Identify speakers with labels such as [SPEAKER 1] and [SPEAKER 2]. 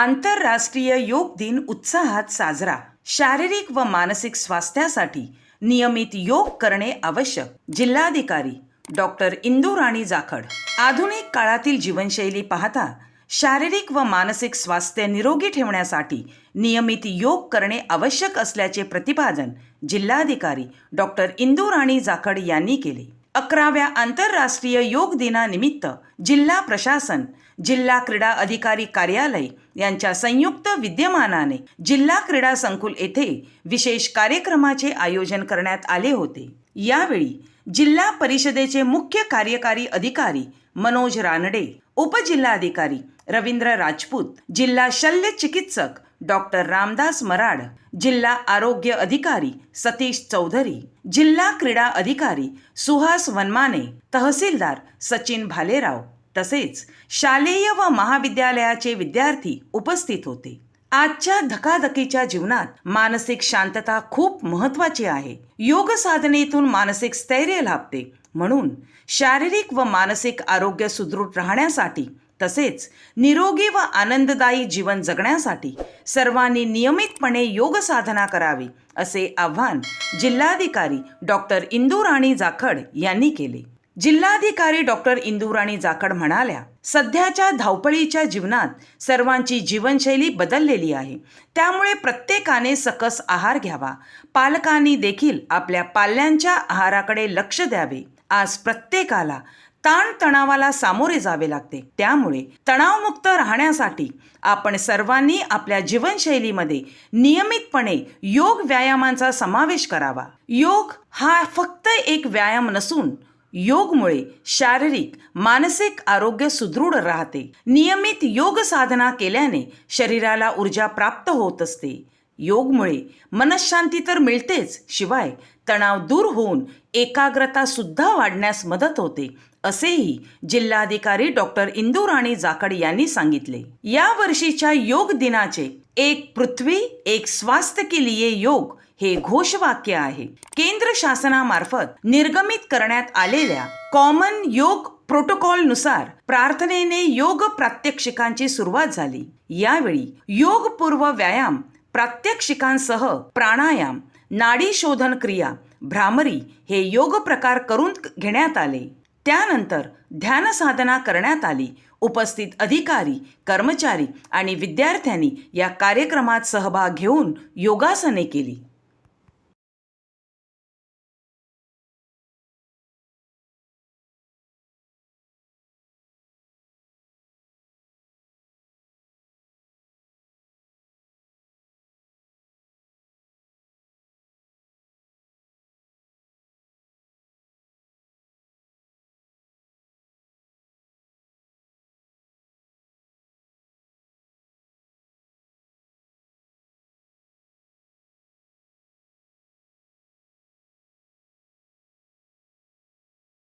[SPEAKER 1] आंतरराष्ट्रीय योग दिन उत्साहात साजरा. शारीरिक व मानसिक स्वास्थ्यासाठी नियमित योग करणे आवश्यक. जिल्हाधिकारी डॉक्टर इंदू राणी जाखड. आधुनिक काळातील जीवनशैली पाहता शारीरिक व मानसिक स्वास्थ्य निरोगी ठेवण्यासाठी नियमित योग करणे आवश्यक असल्याचे प्रतिपादन जिल्हाधिकारी डॉक्टर इंदू राणी जाखड यांनी केले. अकराव्या आंतरराष्ट्रीय योग दिनानिमित्त जिल्हा प्रशासन जिल्हा क्रीडा अधिकारी कार्यालय यांच्या संयुक्त विद्यमानाने जिल्हा क्रीडा संकुल येथे विशेष कार्यक्रमाचे आयोजन करण्यात आले होते. यावेळी जिल्हा परिषदेचे मुख्य कार्यकारी अधिकारी मनोज रानडे उपजिल्हाधिकारी रवींद्र राजपूत जिल्हा शल्य चिकित्सक डॉक्टर रामदास मराड जिल्हा आरोग्य अधिकारी सतीश चौधरी जिल्हा क्रीडा अधिकारी सुहास वनमाने तहसीलदार सचिन भालेराव तसेच शालेय व महाविद्यालयाचे विद्यार्थी उपस्थित होते. आजच्या धकाधकीच्या जीवनात मानसिक शांतता खूप महत्वाची आहे. योग साधनेतून मानसिक स्थैर्य लाभते. म्हणून शारीरिक व मानसिक आरोग्य सुदृढ राहण्यासाठी तसेच निरोगी व आनंददायी जीवन जगण्यासाठी सर्वांनी नियमितपणे योग साधना करावी असे आव्हान जिल्हाधिकारी डॉक्टर इंदू राणी जाखड यांनी केले. जिल्हाधिकारी डॉक्टर इंदुराणी जाखड म्हणाल्या सध्याच्या धावपळीच्या जीवनात सर्वांची जीवनशैली बदललेली आहे. त्यामुळे प्रत्येकाने सकस आहार घ्यावा. पालकांनी देखील आपल्या पाल्यांच्या आहाराकडे लक्ष द्यावे. आज प्रत्येकाला ताणतणावाला सामोरे जावे लागते. त्यामुळे तणावमुक्त राहण्यासाठी आपण सर्वांनी आपल्या जीवनशैलीमध्ये नियमितपणे योग व्यायामांचा समावेश करावा. योग हा फक्त एक व्यायाम नसून योगमुळे शारीरिक मानसिक आरोग्य सुदृढ राहते. नियमित योग साधना केल्याने शरीराला ऊर्जा प्राप्त होत असते. योगमुळे मनशांती तर मिळतेच शिवाय तणाव दूर होऊन एकाग्रता सुद्धा वाढण्यास मदत होते असेही जिल्हाधिकारी डॉक्टर इंदू राणी जाखड यांनी सांगितले. या वर्षीच्या योग दिनाचे एक पृथ्वी एक स्वास्थ्य के लिए योग हे घोषवाक्य आहे. केंद्र शासनामार्फत निर्गमित करण्यात आलेल्या कॉमन योग प्रोटोकॉलनुसार प्रार्थनेने योग प्रात्यक्षिकांची सुरुवात झाली. यावेळी योगपूर्व व्यायाम प्रात्यक्षिकांसह प्राणायाम नाडी शोधन क्रिया भ्रामरी हे योग प्रकार करून घेण्यात आले. त्यानंतर ध्यान साधना करण्यात आली. उपस्थित अधिकारी कर्मचारी आणि विद्यार्थ्यांनी या कार्यक्रमात सहभाग घेऊन योगासने केली.